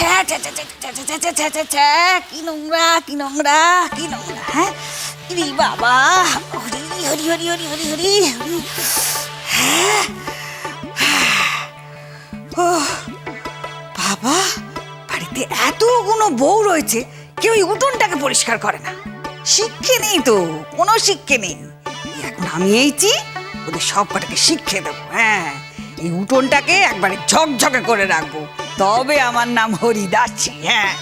ছ্যা ছ্যা ছ্যা ছ্যা ছ্যা ছ্যা ছ্যা কি নোংরা কি নোংরা কি নোংরা হ্যাঁ রে বাবা হরি হরি হরি হরি হরি হরি হরি হ্যাঁ ও বাবা বাড়িতে এতগুলো বউ রয়েছে কেউ এই উঠোনটাকে পরিষ্কার করে না শিক্ষে নেই তো কোনো শিক্ষে নেই এখন আমি এইছি ওদের সব কটাকে শিক্ষে দেবো হ্যাঁ এই উঠোনটাকে একবারে ঝকঝকে করে রাখব তবে আমার নাম হরিদাসী হ্যাঁ।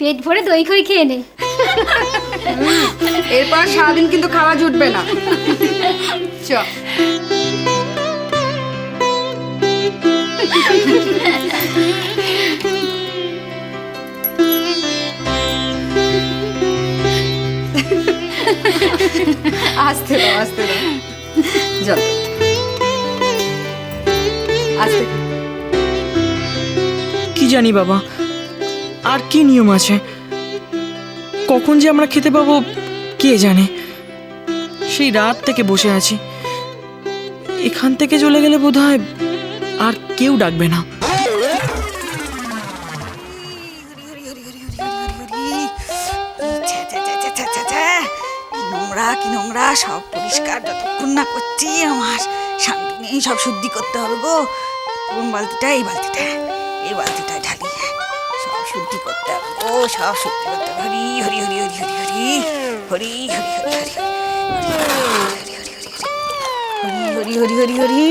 পেট ভরে দই খই খেয়ে নে। এরপর সারাদিন কিন্তু খাওয়া জুটবে না। চ। আসতে দাও আসতে দাও। আসতে। কি জানি বাবা, আর কি নিয়ম আছে? কখন যে আমরা খেতে পাবো, কে জানে? সেই রাত থেকে বসে আছি। এখান থেকে চলে গেলে বোধ হয় আর কেউ ডাকবে না। নোংরা কি নোংরা, সব পরিষ্কার যতক্ষণ না করছি আমার। শান্তি নেই, সব শুদ্ধি করতে হবে গো। কোন বালতিটা এই বালতিটা এই বালতিটা ঢালি। সব শুদ্ধি করতে শুদ্ধি করতে হবে হরি হরি হরি হরি হরি হরি হরি হরি হরি হরি হরি হরি হরি হরি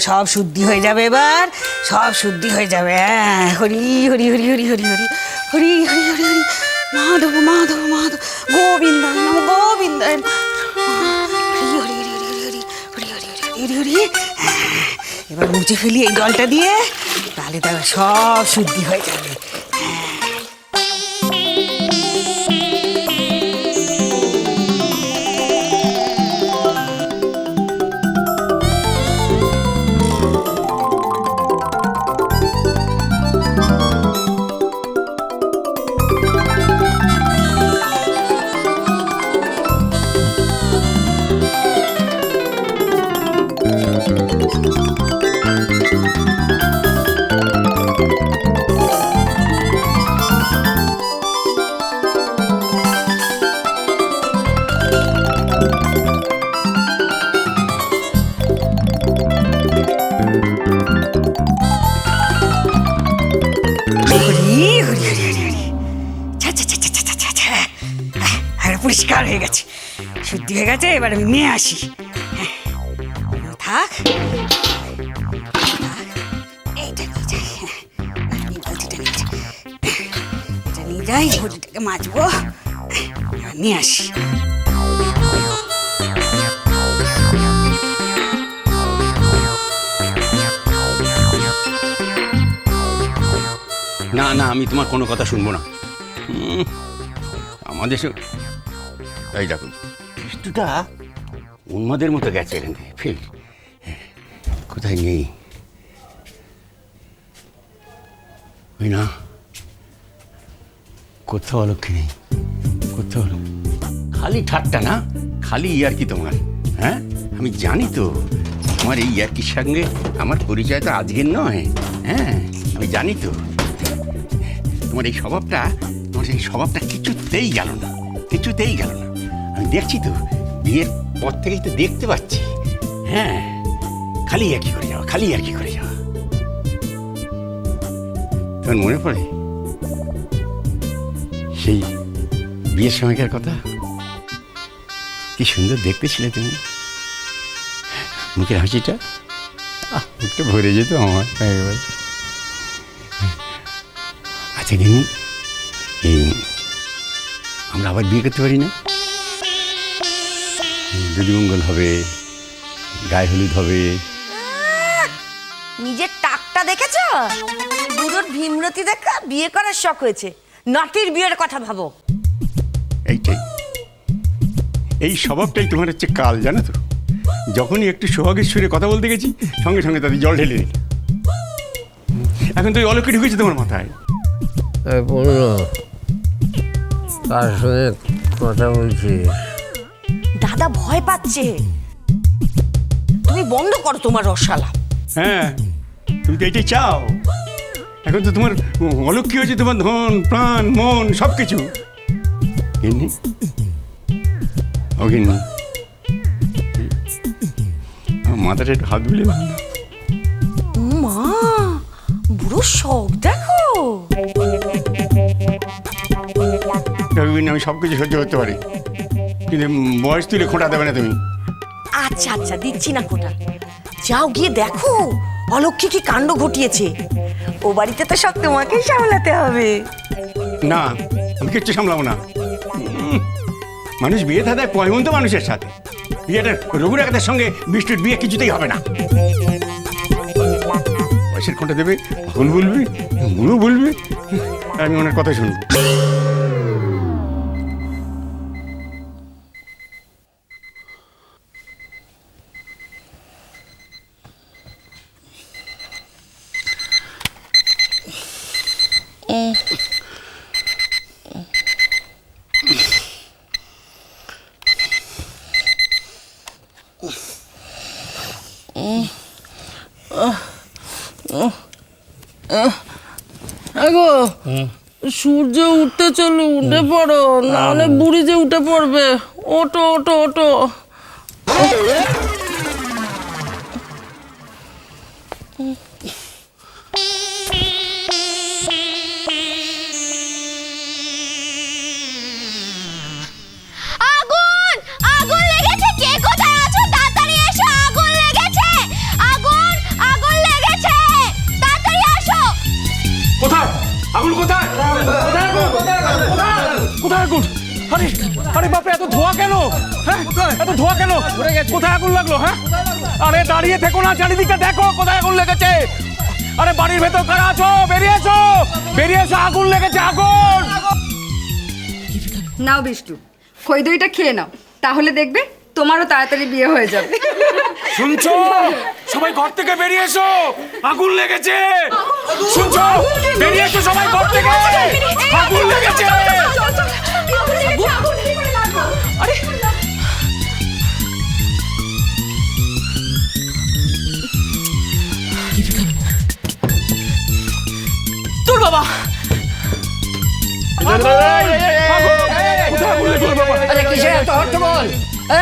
সব শুদ্ধি হয়ে যাবে এবার সব শুদ্ধি হয়ে যাবে হ্যাঁ হরি হরি হরি হরি হরি হরি হরি হরি হরি হরি মাধব মাধব মাধব গোবিন্দ গোবিন্দ হরি হরি হরি হরি হরি হরি হরি হরি হরি হরি হ্যাঁ, এবার মুছে ফেলি এই জলটা দিয়ে তাহলে তবে সব শুদ্ধি হয়ে যাবে। শুদ্ধি হয়ে গেছে? এবার আমি নিয়ে আসি। হ্যাঁ, থাক। এইটা নিয়ে যাই। যাই। এটা নিয়ে নিয়ে আসি। না না আমি তোমার কোনো কথা শুনব না। আমাদের এই দেখো কিছুটা উন্মাদের মতো গেছে এখান থেকে ফেল কোথায় নেই? ওই না। কোথাও অলক্ষী নেই, কোথাও খালি ঠাট্টা না? খালি ইয়ার কি তোমার? হ্যাঁ? আমি জানি তো, তোমার এই ইয়ার্কির সঙ্গে আমার পরিচয় তো আজকের নয়। হ্যাঁ? আমি জানি তো। তোমার এই স্বভাবটা, তোমার এই স্বভাবটা কিছুতেই গেল না, কিছুতেই গেল না। দেখছি তো। বিয়ের পর থেকেই তো দেখতে পাচ্ছি। হ্যাঁ খালি কি করে যাওয়া, খালি কি করে যাওয়া। তোমার মনে পড়ে? সেই বিয়ের সময়কার কথা? কি সুন্দর দেখতে ছিলে তুমি? মুখের হাসিটা? মুখটা ভরে যেত আমার আচ্ছা দিন এই, আমরা আবার বিয়ে করতে পারি না? দুদিমঙ্গল হবে গায়ে হলুদ হবে। নিজের টাকটা দেখেছ? বুড়োর ভীমরতি দেখা বিয়ে করার শখ হয়েছে। নাতির বিয়ের কথা ভাবো। এইটাই। এই স্বভাবটাই তোমার হচ্ছে কাল জানো তো? যখনই একটু সোহাগের সুরে কথা বলতে গেছি সঙ্গে সঙ্গে তাদের জল ঢেলে দিই এখন তো ওই অলক্ষী ঢুকেছে তোমার মাথায়। কার সঙ্গে কথা বলছি দাদা ভয় পাচ্ছে। তুমি বন্ধ করো তোমার রসালা। হ্যাঁ তুমি তো এটাই চাও। এখন তো তোমার অলক্ষী হয়েছে তোমার ধন প্রাণ মন সব কিছু গিন্নি? ও গিন্নি। আমার মাথাটা একটু হাত দাও না। মা বুড়ো শখ দেখো। দেখো আমি সব কিছু সহ্য করতে পারি। কিন্তু বয়স তুলে খোঁটা দেবে না তুমি? আচ্ছা আচ্ছা দিচ্ছি না খোটা। যাও গিয়ে দেখো অলক্ষী কি কাণ্ড ঘটিয়েছে। ও বাড়িতে তো সব তোমাকেই সামলাতে হবে। না আমি কিচ্ছু সামলাবো না। মানুষ বিয়ে থাকে পয়মন্ত মানুষের সাথে। বিয়েটা রঘু ডাকাতের সঙ্গে বৃষ্টির বিয়ে কিছুতেই হবে না। বয়সের খোঁটা দেবে পাগল বলবি বুড়ো বলবি আমি ওনার কথা শুনব। আগো সূর্য উঠতে চলো উঠে পড়ো নাহলে বুড়ি যে উঠে পড়বে ওটো ওটো ওটো কোথায় আগুন? আরে আরে বাপরে এত ধোঁয়া কেন? হ্যাঁ? এত ধোঁয়া কেন? কোথায় আগুন লাগল হ্যাঁ? আরে দাঁড়িয়ে থেকো না চারিদিকে দেখো কোথায় আগুন লেগেছে। আরে বাড়ির ভেতর কারা আছো? বেরিয়ে এসো। বেরিয়ে এসো আগুন লেগেছে আগুন! নাও বিষ্টু খই দইটা খেয়ে নাও। তাহলে দেখবে তোমারও তাড়াতাড়ি বিয়ে হয়ে যাবে। শুনছো? সবাই ঘর থেকে বেরিয়ে এসো। আগুন লেগেছে। শুনছো বেরিয়ে এসো সবাই ঘর থেকে আগুন লেগেছে তোর বাবা আরে এত হট্টগোল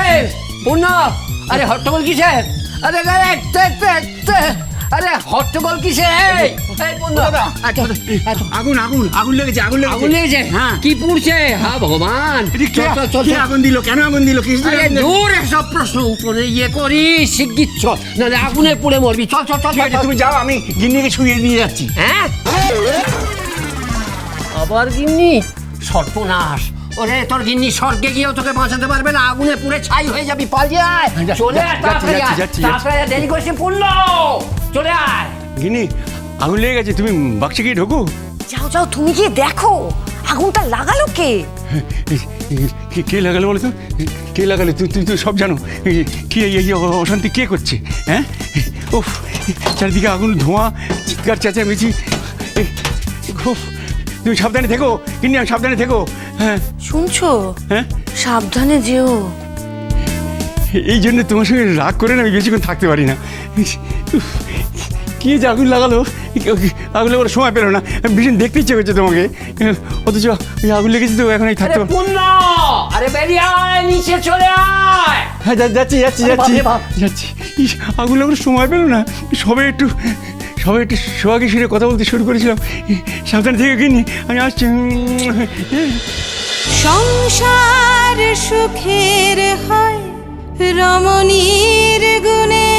এই পূর্ণ আরে হট্টগোল আরে আরে তে, তে, তে। আরে হট্টগোল আচ্ছা। আগুন আগুন আগুন লেগেছে আগুন লেগেছে। আগুন লেগেছে হ্যাঁ। কি পুড়ছে? হ্যাঁ ভগবান। আগুন দিল? কেন আগুন দিল? কি দূর এসব প্রশ্ন উত্তরে ইয়ে করি শিগগির চল। নাহলে আগুনে পুড়ে মরবি। চল চল চল তুমি যাও আমি গিন্নিকে শুয়ে নিয়ে যাচ্ছি। হ্যাঁ? আবার গিন্নি? সর্বনাশ। ওরে তোর গিন্নি স্বর্গে গিয়েও তোকে বাঁচাতে পারবে না। আগুনে পুড়ে ছাই হয়ে যাবি পালিয়ে চলে তাড়াতাড়ি দেরি করছি পূর্ণ চলে আয়। গিন্নি আগুন লেগে গেছে তুমি বাক্সে গিয়ে ঢোকো। যাও যাও তুমি গিয়ে দেখো আগুনটা লাগালো কে? কে কে লাগালো বলো তো? কে লাগালো? তুই তুই তো সব জানো। এই, কি এই অশান্তি কে করছে হ্যাঁ? ও চারিদিকে আগুন ধোঁয়া চিৎকার চেঁচামেচি। উফ, তুমি সাবধানে থেকো কিন্তু সাবধানে থেকো হ্যাঁ? শুনছো? হ্যাঁ? সাবধানে যেও। এই জন্য তোমার সঙ্গে রাগ করে না আমি বেশিক্ষণ থাকতে পারি না। উফ, কে যে আগুন লাগালো? আগুন লাগানোর সময় পেল না। ভীষণ দেখতে ইচ্ছে করছে তোমাকে। অথচ ওই আগুন লেগেছে তো এখন এই আরে থাকতে আরে বেরিয়ে আয় নিচে চলে আয়! হ্যাঁ যা- যাচ্ছি যাচ্ছি যাচ্ছি। যাচ্ছি। আগুন লাগানোর সময় পেল না। সবে একটু সবাই একটু সোহাগে সুরে কথা বলতে শুরু করেছিলাম। সাবধানে থেকে কিনি আমি আসছি। সংসার সুখের হয় রমণীর গুণে।